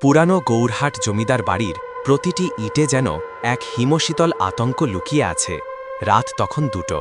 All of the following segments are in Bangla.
পুরানো গৌরহাট জমিদার বাড়ির প্রতিটি ইটে যেন এক হিমশীতল আতঙ্ক লুকিয়ে আছে। রাত তখন দুটো।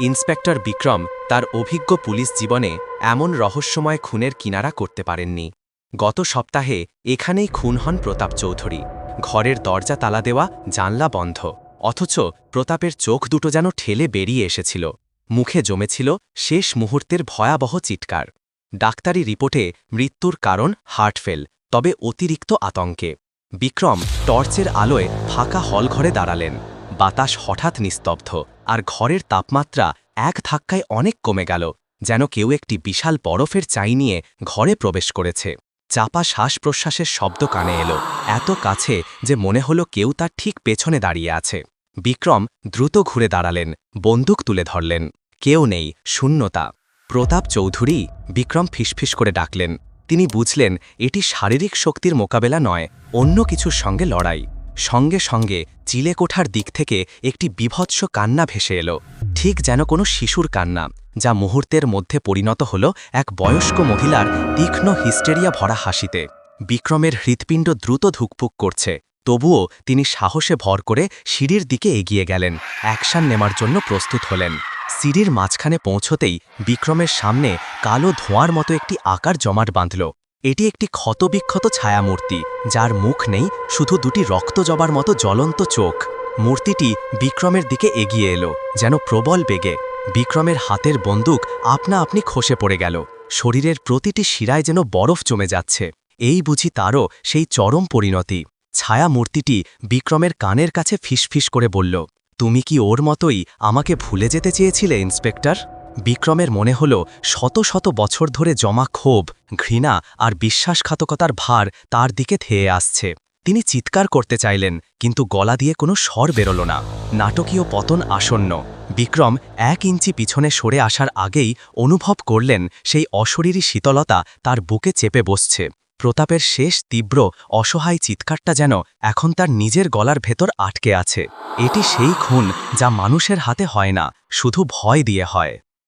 ইন্সপেক্টর বিক্রম তার অভিজ্ঞ পুলিশ জীবনে এমন রহস্যময় খুনের কিনারা করতে পারেননি। গত সপ্তাহে এখানেই খুন হন প্রতাপ চৌধুরী। ঘরের দরজা তালা দেওয়া, জানলা বন্ধ। অথচ প্রতাপের চোখ দুটো যেন ঠেলে বেরিয়ে এসেছিল। মুখে জমেছিল শেষ মুহূর্তের ভয়াবহ চিৎকার। ডাক্তারি রিপোর্টে মৃত্যুর কারণ হার্টফেল তবে অতিরিক্ত আতঙ্কে। বিক্রম টর্চের আলোয় ফাঁকা হলঘরে দাঁড়ালেন। বাতাস হঠাৎ নিস্তব্ধ, আর ঘরের তাপমাত্রা এক ধাক্কায় অনেক কমে গেল, যেন কেউ একটি বিশাল বরফের চাই নিয়ে ঘরে প্রবেশ করেছে। চাপা শ্বাস প্রশ্বাসের শব্দ কানে এলো, এত কাছে যে মনে হলো কেউ তার ঠিক পেছনে দাঁড়িয়ে আছে। বিক্রম দ্রুত ঘুরে দাঁড়ালেন, বন্দুক তুলে ধরলেন। কেউ নেই, শূন্যতা। প্রতাপ চৌধুরী বিক্রম ফিসফিস করে ডাকলেন তিনি বুঝলেন, এটি শারীরিক শক্তির মোকাবেলা নয়, অন্য কিছুর সঙ্গে লড়াই। সঙ্গে সঙ্গে চিলেকোঠার দিক থেকে একটি বিভৎস কান্না ভেসে এলো, ঠিক যেন কোনো শিশুর কান্না, যা মুহূর্তের মধ্যে পরিণত হল এক বয়স্ক মহিলার তীক্ষ্ণ হিস্টেরিয়া ভরা হাসিতে। বিক্রমের হৃৎপিণ্ড দ্রুত ধুকপুক করছে, তবুও তিনি সাহসে ভর করে সিঁড়ির দিকে এগিয়ে গেলেন, অ্যাকশন নেমার জন্য প্রস্তুত হলেন। সিঁড়ির মাঝখানে পৌঁছতেই বিক্রমের সামনে কালো ধোঁয়ার মতো একটি আকার জমাট বাঁধল। এটি একটি ক্ষতবিক্ষত ছায়ামূর্তি, যার মুখ নেই, শুধু দুটি রক্ত জবার মতো জ্বলন্ত চোখ। মূর্তিটি বিক্রমের দিকে এগিয়ে এলো, যেন প্রবল বেগে। বিক্রমের হাতের বন্দুক আপনা আপনি খসে পড়ে গেল। শরীরের প্রতিটি শিরায় যেন বরফ জমে যাচ্ছে। এই বুঝি তারও সেই চরম পরিণতি। ছায়া মূর্তিটি বিক্রমের কানের কাছে ফিসফিস করে বলল তুমি কি ওর মতোই আমাকে ভুলে যেতে চেয়েছিলে, ইন্সপেক্টর? বিক্রমের মনে হল, শত শত বছর ধরে জমা ক্ষোভ, ঘৃণা আর বিশ্বাসঘাতকতার ভার তার দিকে ধেয়ে আসছে। তিনি চিৎকার করতে চাইলেন, কিন্তু গলা দিয়ে কোনো স্বর বেরোল না। নাটকীয় পতন আসন্ন। বিক্রম এক ইঞ্চি পিছনে সরে আসার আগেই অনুভব করলেন, সেই অশরীরী শীতলতা তার বুকে চেপে বসছে। প্রতাপের শেষ তীব্র, অসহায় চিৎকারটা যেন এখন তার নিজের গলার ভেতর আটকে আছে। এটি সেই খুন যা মানুষের হাতে হয় না, শুধু ভয় দিয়ে হয়।